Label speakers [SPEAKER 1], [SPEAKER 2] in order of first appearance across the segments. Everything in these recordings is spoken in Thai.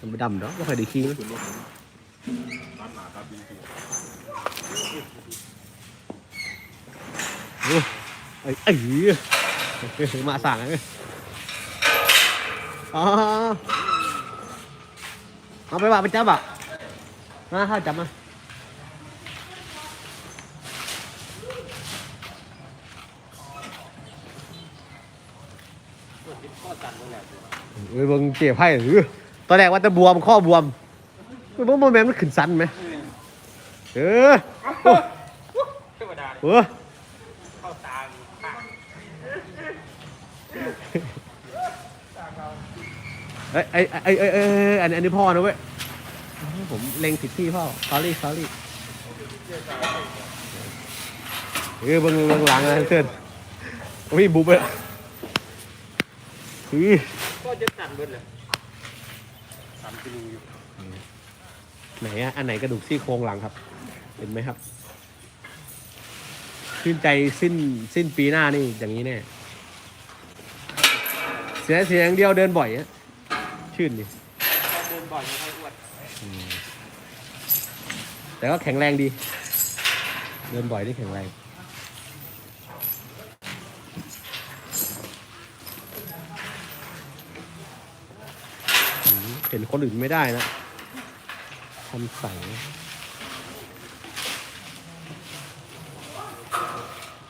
[SPEAKER 1] มันไม่ดำเนาะไม่ค่อยได้ขี้มั
[SPEAKER 2] น
[SPEAKER 1] ไอ้ไอ้มาสั่งไงอ๋อเอาไปว่าไปจับอะมาข้าจับมาเอ้ยเบิ่งเจ็บไพ่หรือ ตอนแรกว่าจะบวมข้อบวมเบิ่งโมเมนต์มันขึ้นสันไหมเออโอ้
[SPEAKER 3] ธรรมดา
[SPEAKER 1] เออ
[SPEAKER 3] เข้าตาข้าง
[SPEAKER 1] เอ้ยไอ้ไอ้ไอ้ไอ้ไอ้อันอันนี้พ่อนะเว้ยผมเล็งผิดที่พ่อ sorry sorry เออเบิ่งเบิ่งหลังนะเพื่อนโอ้ยบุบเลยอือ
[SPEAKER 3] ก็จะสั่นเบิดเลย
[SPEAKER 2] ตันกิโลอยู่
[SPEAKER 1] ไหนอะอันไหนกระดูกซี่โครงหลังครับ เห็นไหมครับชื่นใจสิ้นสิ้นปีหน้านี่อย่างนี้แน่เสียเสียอย่างเดียวเดินบ่อยอะชื่นดิ
[SPEAKER 3] เดินบ่อยไม่ค่อยอ้วน
[SPEAKER 1] แต่ก็แข็งแรงดี เดินบ่อยนี่แข็งแรง เห็นคนอื่นไม่ได้นะทำใส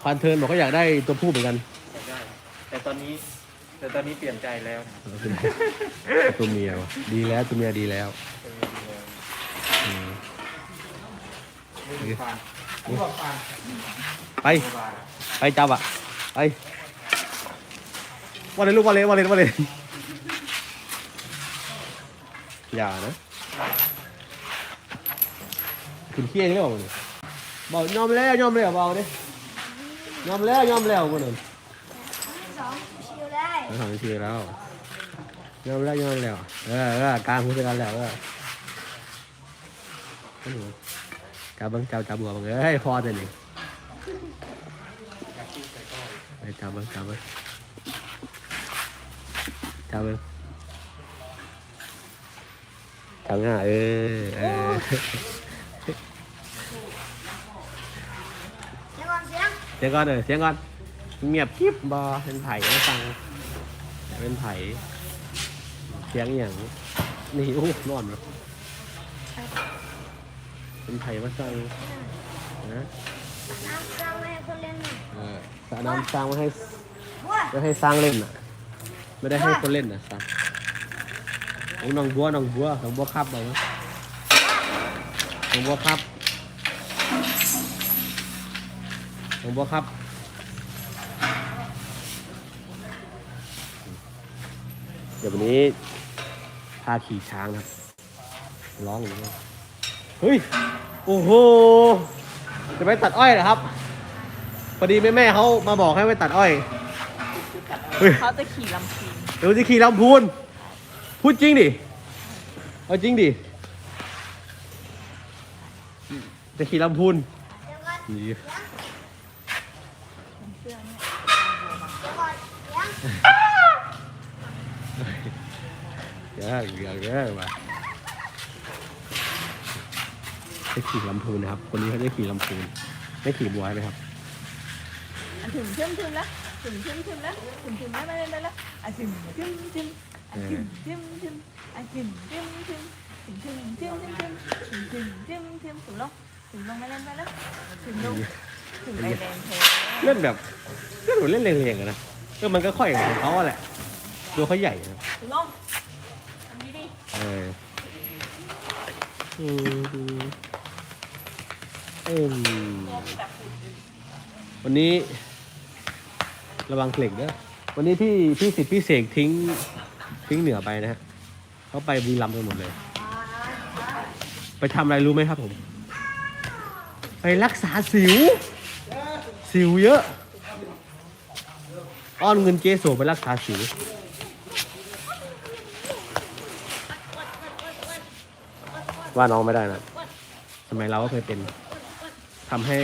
[SPEAKER 1] ควานเทิร์นบอกก็อยากได้ตัวผู้เหมือนกัน
[SPEAKER 3] ได้ แต่ตอนนี้ แต่ตอนนี้เปลี่ยนใจแล้ว
[SPEAKER 1] ตัวเมียวะดีแล้วตัวเมียดีแล้วอืม
[SPEAKER 3] ไม่มีฟานไม่บอกฟาน
[SPEAKER 1] ไป ไปจับอะ ไปว่าเลยลูกว่าเลยว่าเลยว่าเลย อย่านะคุณเคี้ยงเรื่องนี้บอกยอมแล้วยอมแล้วเบาดิยอมแล้วยอมแล้วคนนั้น
[SPEAKER 4] สองชิวได้
[SPEAKER 1] ไม่ทำทีแล้วยอมแล้วยอมแล้วเออเออกลางพูดกันแล้วเออเอาหนูจับเบังจับจับหัวบังเอ้ยพอแต่นี่ไปจับเบังจับเบังจับเบัง จับง่ายเออเออ
[SPEAKER 4] เดี๋ยวก่อนเสียง
[SPEAKER 1] เสียงก่อนเออเสียงก่อนเงียบคลิปบอเป็นไผ่ไม่ฟังเป็นไผ่เสียงอหย่างนี่โอ้นอนเนาะเป็นไผ่มาสั่งนะ
[SPEAKER 4] น้ำจังให้คนเล่นหน่อย
[SPEAKER 1] เออสระน้ำสร้างมาให้
[SPEAKER 4] บัว
[SPEAKER 1] ไม่ให้สร้างเล่นน่ะ ไม่ได้ให้คนเล่นน่ะสร้าง โอ้น้องบัวน้องบัวน้องบัวครับบอกว่าน้องบัวครับน้องบัวครับเดี๋ยววันนี้พาขี่ช้างนะครับร้องอย่างนี้เฮ้ยโอ้โหจะไปตัดอ้อยเหรอครับพอดีแม่แม่ๆเขามาบอกให้ไปตัดอ้อยเฮ้ย
[SPEAKER 5] เขาจะขี่ลำพีน
[SPEAKER 1] เดี๋ยวจะขี่ลำพูน พูดจริงดิ เอาจริงดิ จะขี่ลำพูน
[SPEAKER 4] เดี๋ยวก่อน
[SPEAKER 1] นี่
[SPEAKER 4] เดี๋ยวก่อนเลยว
[SPEAKER 1] เยอะเยอะเยอะมาจะขี่ลำพูนนะครับ คนนี้เขาจะขี่ลำพูนไม่ขี่บัวไหมครับ
[SPEAKER 5] ถึงทึมทึมแล้วถึงทึมทึมแล้วถึงทึมแล้วไม่เล่นได้แล้วถึงทึมทึมถึง ทึมทึมอันถึงทึมทึมถึงทึมทึมทึมทึมถึงทึมทึมทึมถึงลงถึงลงไม่เล่นได้แล้วถึงลงถึงไปแรงเท
[SPEAKER 1] เล่นแบบเล่นเหมือนเล่นเรียงๆอะนะก็มันก็ค่อยของเขาอะแหละตัวเขาใหญ่นะ
[SPEAKER 5] ถึงลงอันนี้ดิ
[SPEAKER 1] เอออืมเอ็ม
[SPEAKER 5] ตัวแบบฝุ่น
[SPEAKER 1] วันนี้ ระวังเหล็กเด้อวันนี้พี่พี่สิทธิ์พี่เสกทิ้ง ทิ้งเหนือไปนะฮะเขาไปบุรีรัมย์กันหมดเลย ไปทำอะไรรู้ไหมครับผม ไปรักษาสิว สิวเยอะ อ้อนเงินเจโสไปรักษาสิว ว่าน้องไม่ได้นะทำไมเราก็เคยเป็นทำให้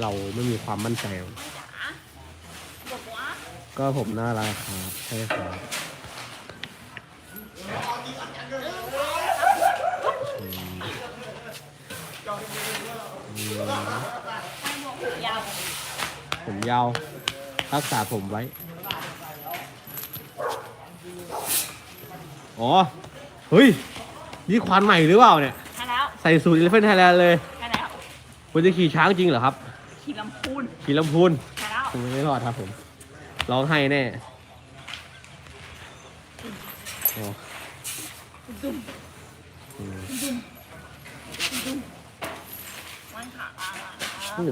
[SPEAKER 1] เราไม่มีความมั่นใจ
[SPEAKER 5] ก็
[SPEAKER 1] ผมน่ารักครับใช่ครับ ผมยาวรักษาผมไว้ อ๋อ เฮ้ย นี่ควันใหม่หรือเปล่าเนี่ย
[SPEAKER 5] ใส่สูตรเลฟ
[SPEAKER 1] เฟนไทยแลนด์เลย
[SPEAKER 5] ใช่แคุ
[SPEAKER 1] ณจะขี่ช้างจริงเหรอครับ
[SPEAKER 5] ขี่ลำพูน
[SPEAKER 1] ขี่ลำพูน
[SPEAKER 5] ใช่
[SPEAKER 1] ผมไม่รอดครับผมร้องไห้แน่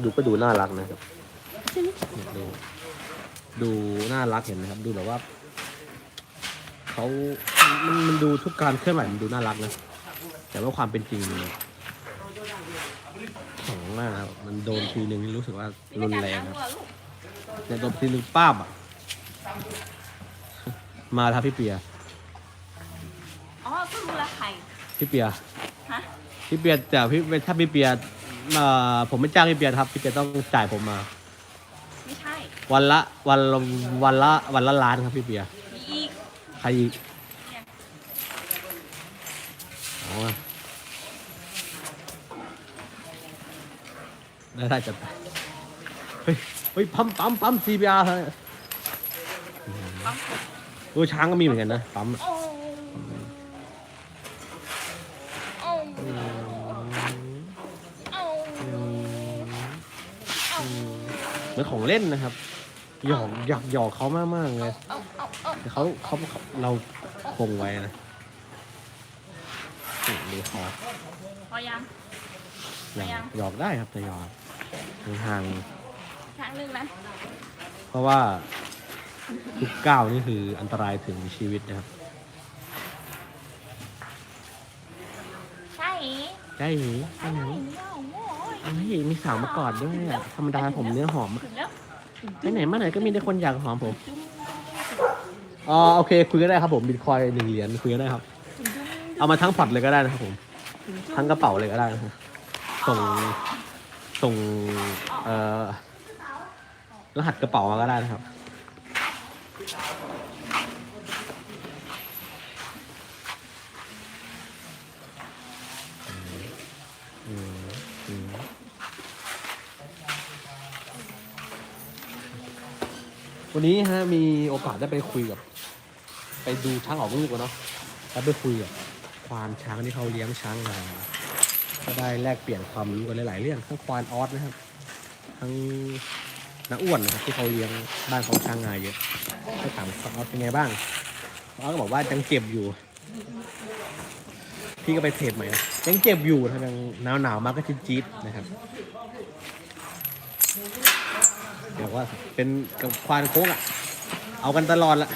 [SPEAKER 5] ดู
[SPEAKER 1] ก็ดูน่ารักนะครับดูดูน่ารักเห็นไหมครับ ดูแบบว่าเขามันมันดูทุกการเคลื่อนไหวมันดูน่ารักนะแต่ว่าความเป็นจริงเนี่ยของมากครับมันโดนทีนึงรู้สึกว่ารุนแรงครับเนี่ยโดนทีนึงป้าบอะมาทับพี่เปีย
[SPEAKER 5] อ๋อก็รู้ละใคร
[SPEAKER 1] พี่เปีย
[SPEAKER 5] ฮะ
[SPEAKER 1] พี่เปียแต่พี่ถ้าพี่เปีย เอ่อผมไม่จ้างพี่เปียครับพี่เปียต้องจ่ายผมมา
[SPEAKER 5] ไม่ใช่
[SPEAKER 1] วันละวันละวันละวันละล้านครับพี่เปีย
[SPEAKER 5] มีอีก
[SPEAKER 1] ใครอีกอ๋อได้ได้จัดไปเฮ้ยเฮ้ยปั๊มปั๊มปั๊ม CBR เฮ้ย
[SPEAKER 5] ปั๊ม
[SPEAKER 1] เออช้างก็มีเหมือนกันนะปั๊ม
[SPEAKER 5] โอ้
[SPEAKER 1] เหมือนของเล่นนะครับ หยอกหยอกหยอกเขามากมากๆเลย
[SPEAKER 5] เอาเอาเอา
[SPEAKER 1] แต่เขาเขาเขาเราคงไว้นะนี่มีคอ
[SPEAKER 5] พอยัง
[SPEAKER 1] หยอก
[SPEAKER 5] ยัง
[SPEAKER 1] หยอกได้ครับแต่หยอกห่าง
[SPEAKER 5] ครั้งหนึ่งนะ
[SPEAKER 1] ๆเพราะว่าทุกก้าวนี่คืออันตรายถึงชีวิตนะครับ
[SPEAKER 5] ใช่
[SPEAKER 1] ใช่หี
[SPEAKER 5] ใช่
[SPEAKER 1] ใช่
[SPEAKER 5] ไหม
[SPEAKER 1] หี
[SPEAKER 5] โอ้ย
[SPEAKER 1] เฮ้ยมีสาวมากอดด้วยอะธรรมดาผมเนื้อหอมอะไปไหนมาไหนก็มีแต่คนอยากหอมผมอ๋อโอเคคุยก็ได้ครับผมบิตคอยหนึ่งเหรียญคุยก็ได้ครับ เอามาทั้งพอร์ตเลยก็ได้นะครับผม ทั้งกระเป๋าเลยก็ได้นะครับส่งส่งเอ่อรหัสกระเป๋ามาก็ได้นะครับ วันนี้ฮะมีโอกาสได้ไปคุยกับ ไปดูช้างออกลูกอะเนาะแล้วไปคุยกับควานช้างที่เขาเลี้ยงช้างมาก็ได้แลกเปลี่ยนความรู้กันหลายๆเรื่องทั้งควานออสนะครับ ทั้งน้าอ้วนนะครับที่เขาเลี้ยงบ้านเขาช้างงาเยอะก็ถามควานออสเป็นไงบ้างควานออสก็บอกว่ายังเจ็บอยู่ พี่ก็ไปเทรดใหม่นะยังเจ็บอยู่ทางหนาวหนาวๆมากก็จี๊ดๆนะครับ เดี๋ยวว่าเป็นกับควานโค้งอะ เอากันตลอดละ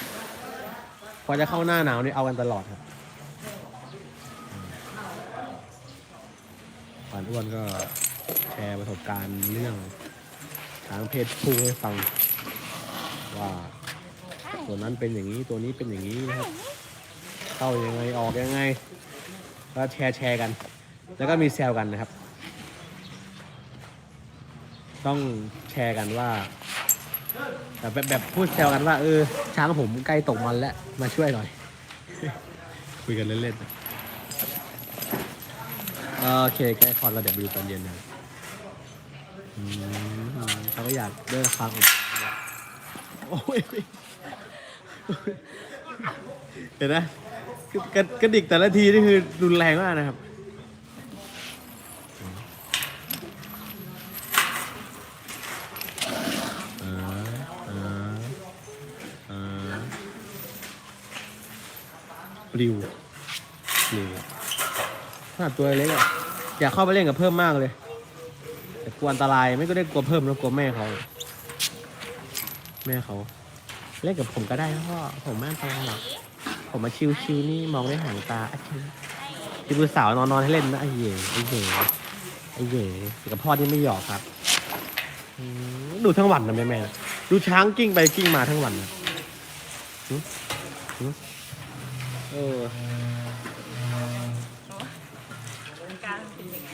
[SPEAKER 1] พอจะเข้าหน้าหนาวนี่เอากันตลอดครับควานอ้วนก็แชร์ประสบการณ์เรื่องช้างเพศผู้ให้ฟัง ว่าตัวนั้นเป็นอย่างนี้ตัวนี้เป็นอย่างนี้นะครับ เข้ายังไงออกยังไง ก็แชร์แชร์กัน แล้วก็มีแซวกันนะครับ ต้องแชร์กันว่า แบบแบบแบบพูดแซวกันว่าเออ ช้างผมใกล้ตกมันแล้ว มาช่วยหน่อย คุยกันเล่นๆโอเคใกล้คอนเราเดี๋ยวไปดูตอนเย็นนะอืมเขาก็อยากเดินทางออกโอ้ยเห็นไหมกระกระดิกแต่ละทีนี่คือรุนแรงมากนะครับ ปลิวปลิวขนาดตัวเล็กอะอยากเข้าไปเล่นกับเพิ่มมากเลย แต่กลัวอันตรายไม่ก็ได้กลัวเพิ่มแล้วกลัวแม่เขา แม่เขา เล่นกับผมก็ได้นะพ่อผมไม่อันตรายหรอกผมมาชิวๆนี่มองด้วยหางตาอาชิที่ผู้สาวนอนนอนๆให้เล่นนะไอ้เหย่ไอ้เหย่ไอ้เหย่กับพ่อที่ไม่หยอกครับดูทั้งวันนะแม่แม่ดูช้างกิ้งไปกิ้งมาทั้งวันนะ เออ
[SPEAKER 5] การเป็นยังไง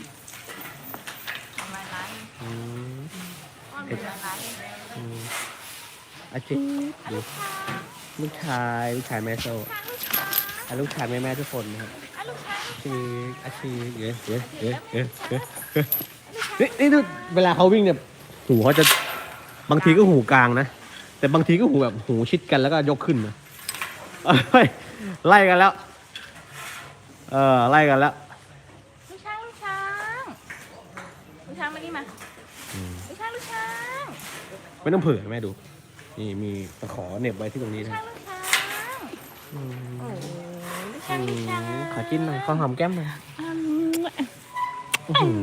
[SPEAKER 5] ทำลายร้าน
[SPEAKER 1] อืม
[SPEAKER 5] ว่าเป็นร้าน
[SPEAKER 1] อืมอาชิดูลูกชายลูกชายแม่โซ่อะลูกชายแม่แม่ทุกคนนะครับ
[SPEAKER 5] อะลูกชาย
[SPEAKER 1] อาชีอาชีเยอะเยอะเยอะเยอะเยอะนี่นี่ดูเวลาเขาวิ่งเนี่ยหูเขาจะบางทีก็หูกลางนะ แต่บางทีก็หูแบบหูชิดกันแล้วก็ยกขึ้นนะเอ้ย ไล่กันแล้ว เออ ไล่กันแล้ว
[SPEAKER 5] ลูกช้างลูกช้างลูกช้างมานี่มาลูกช้างลูกช้าง
[SPEAKER 1] ไม่ต้องเผื่อแม่ดู นี่มีตะขอเหน็บไว้ที่ตรงนี้นะ
[SPEAKER 5] ช้างลูกช้างโอ้ลูกช้างลูกช้าง
[SPEAKER 1] ขอจิ้นหน่อยขอหอมแก้มหน่อย
[SPEAKER 5] อืม
[SPEAKER 1] อื้อหือ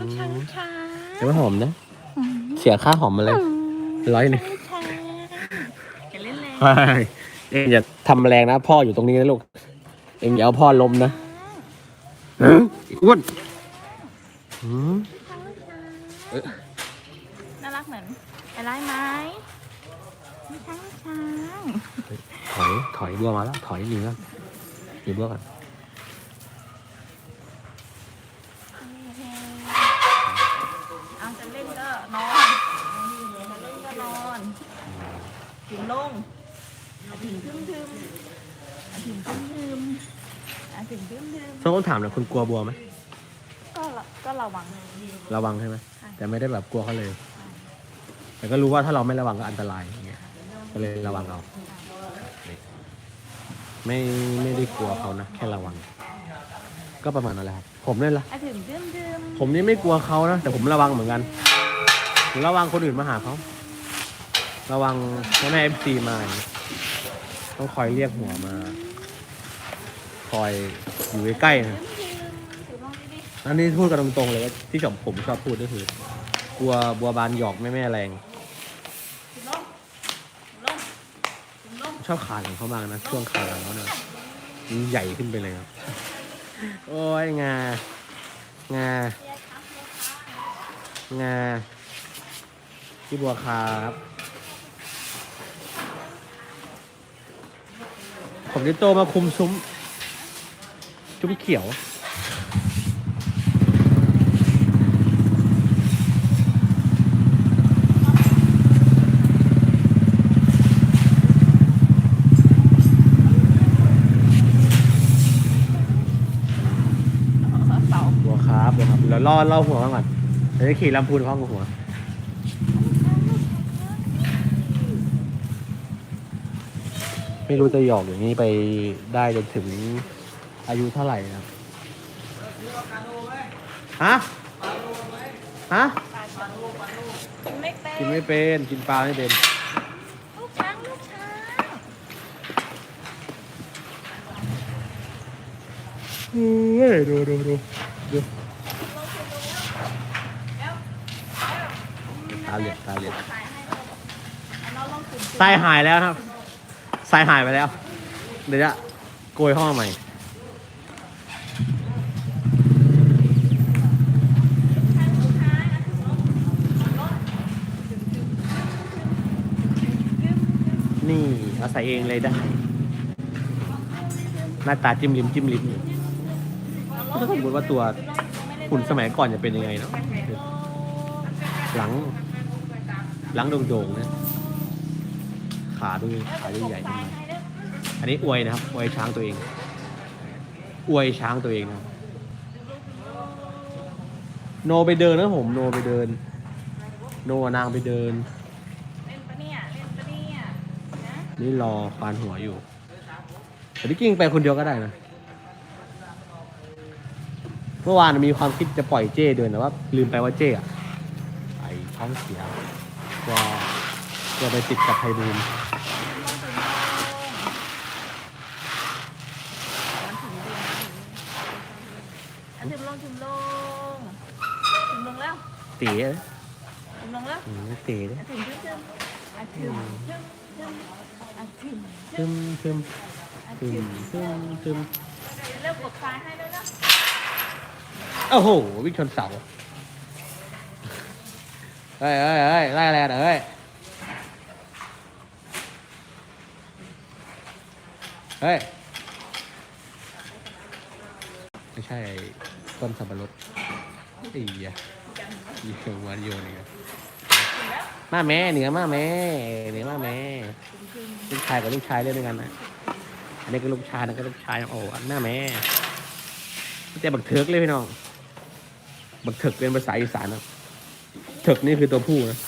[SPEAKER 5] ลูกช้างลูกช้าง
[SPEAKER 1] เดี๋ยวมาหอมนะเสียค่าหอมมาเลย ร้อยหนึ่ง
[SPEAKER 5] ลูกช้างอย่าเล่นแรง
[SPEAKER 1] ใช่ เองอย่าทำแรงนะ พ่ออยู่ตรงนี้นะลูก เองอย่าเอาพ่อล้มนะฮะอ้วนหืมเอ๊ะ
[SPEAKER 5] น่ารักเหมือนอะไรไหมลูกช้างลูกช้าง
[SPEAKER 1] ถอย ถอยบัวมาแล้ว ถอยหนีก่อนหนีบัวก่อน
[SPEAKER 5] เอาจะเล่นก็นอนจะเล่นก็นอนถึงลงอะถึงทึมทึมอะถึงทึมทึมอะถึง ทึมทึม
[SPEAKER 1] ต้องถามหน่อยคุณกลัวบัวไหม
[SPEAKER 5] ก็ระก็ระวัง
[SPEAKER 1] ระวังใช่ไหม
[SPEAKER 5] ใช่
[SPEAKER 1] แต่ไม่ได้แบบกลัวเขาเลย แต่ก็รู้ว่าถ้าเราไม่ระวังก็อันตรายอย่างเงี้ยก็เลยระวังเอานี่ไม่ไม่ได้กลัวเขานะแค่ระวัง ก็ประมาณนั้นแหละครับผมเนี่ยละ
[SPEAKER 5] อะถึงทึมทึม
[SPEAKER 1] ผมนี่ไม่กลัวเขานะ แต่ผมระวังเหมือนกันผมระวังคนอื่นมาหาเขาระวังแม่แม่เอฟซีมาอย่างเงี้ยต้องคอยเรียกหัวมา คอยอยู่ใกล้ๆนะ
[SPEAKER 5] ทึมทึมถือลงดิ
[SPEAKER 1] อันนี้พูดกันตรงๆเลยว่าที่ผมผมชอบพูดก็คือกลัวบัวบานหยอกแม่แม่แรง
[SPEAKER 5] ถึงลงถึงลงถึงลง
[SPEAKER 1] ชอบคานของเขามากนะช่วงคานของเขาเนี่ยมันใหญ่ขึ้นไปเลยครับ โอ้ยงางางาพี่บัวครับผมจะโตมาคุมซุ้ม ซุ้มเขียว
[SPEAKER 5] เสา
[SPEAKER 1] บัวครับบัวครับแล้วล่อล่อหัวมาก่อนเดี๋ยวจะขี่ลำพูนเข้ากับหัว ไม่รู้จะหยอกอย่างนี้ไปได้จนถึง อายุเท่าไหร่นะครับฮะฮะ
[SPEAKER 5] กินไม่เป็น
[SPEAKER 1] กินไม่เป็น กินปลาไม่เป็น
[SPEAKER 5] ลูกช้างลูกช้าง
[SPEAKER 1] เฮ้ยดูดูดูดูตาเหลียกตาเหลียก
[SPEAKER 5] ถ่ายให้เราเอาเราลองถึง
[SPEAKER 1] ทรายหายแล้วครับทรายหายไปแล้ว เดี๋ยวจะโกยห้องใหม่ นี่อาศัยเองเลยได้ หน้าตาจิ้มลิ้มจิ้มลิ้มอยู่ถ้าสมมติว่าตัวหุ่นสมัยก่อนจะเป็นยังไงเนาะหลัง หลังโด่งๆนะขาดูขาใหญ่ๆอันนี้อวยนะครับอวยช้างตัวเอง อวยช้างตัวเองนะโนไปเดินนะผมโนไปเดิน โนนางไปเดิน
[SPEAKER 5] เล่นปะเนี่ยเล่นปะเนี่ย นะ
[SPEAKER 1] นี่รอควานหัวอยู่แต่ที่จริงไปคนเดียวก็ได้นะเมื่อวานมีความคิดจะปล่อยเจ้เดินแต่ว่า ลืมไปว่าเจ้อะไอท้องเสียกลัวกลัวไปติดกับไพบูลย์
[SPEAKER 5] อะถึงลงถึงลงถึงลงแล้ว
[SPEAKER 1] เต๋
[SPEAKER 5] ถึงลงแล้ว
[SPEAKER 1] อืมเต๋เลย
[SPEAKER 5] อะถึงทึมทึมอะถึงทึมทึมอะถึง
[SPEAKER 1] ทึมทึม
[SPEAKER 5] อะ
[SPEAKER 1] ทึม
[SPEAKER 5] ง
[SPEAKER 1] ทึมทึม
[SPEAKER 5] เริ่มกดซ้าให้แล้วนะ
[SPEAKER 1] โอ้โห วิ่งชนเสาเฮ้ยเฮ้ยเฮ้ยไล่อะไรกันเฮ้ยเฮ้ย ไม่ใช่ต้นสับปะรดอีอะยีเขียววันโยนนี่ มาแม่เหนือมาแม่เหนือมาแม่ลูกชายกับลูกชายเล่นด้วยกันนะอันนี้ก็ลูกชายนั่นก็ลูกชายโอ้อันหน้าแม่แต่บักเถิกเลยพี่น้องบักเถิกเป็นภาษาอีสานนะเถิกนี่คือตัวผู้นะ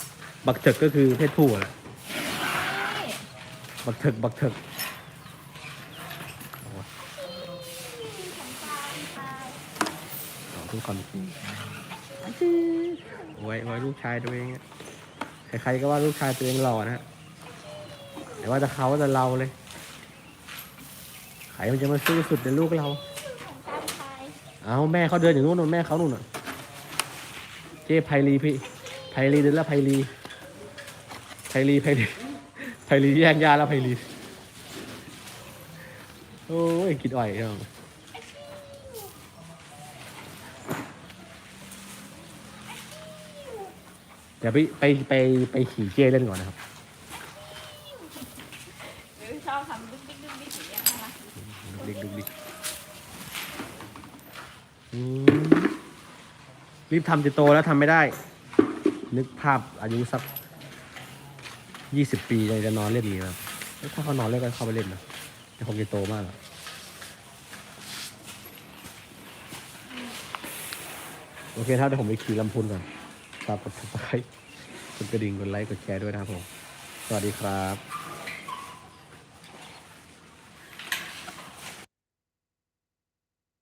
[SPEAKER 1] บักเถิกก็คือเพศผู้แหละบักเถิกบักเถิก
[SPEAKER 4] ของตาตาย
[SPEAKER 1] เอาทุกคนไว้ไว้ลูกชายตัวเองอะ ใครๆก็ว่าลูกชายตัวเองหล่อนะฮะแต่ว่าจะเขาจะเราเลย ใครมันจะมาซื้อสุดในลูกเรา
[SPEAKER 4] องตาตาย
[SPEAKER 1] เอาแม่เขาเดินอยู่นู้นนู่นแม่เขานู่นน่ะ เจ๊ไพลีพี่ ไพลีเดินแล้วไพลีไพลีไพลีไพลีแย่งยาแล้วไพลีโอ้ยกินอ่อยเนาะ เดี๋ยวไปไปไปไปขี่เจ้เล่นก่อนนะครับ
[SPEAKER 5] หรือชอบทำดุ๊กดิ๊กดุ๊กดิ๊กอย่างเงี้ยนะคะ
[SPEAKER 1] ดุกดิกดุกดิกอืมรีบทำจะโตแล้วทำไม่ได้ นึกภาพอายุสักยี่สิบปียังจะนอนเล่นอย่างนี้ครับถ้าเขานอนเล่นก็เข้าไปเล่นนะแต่คงจะโตมากอะโอเคครับเดี๋ยวผมไปขี่ลำพูนก่อน ฝากกดติดตามกดกระดิ่งกดไลค์กดแชร์ด้วยนะครับผม สวัสดีครับ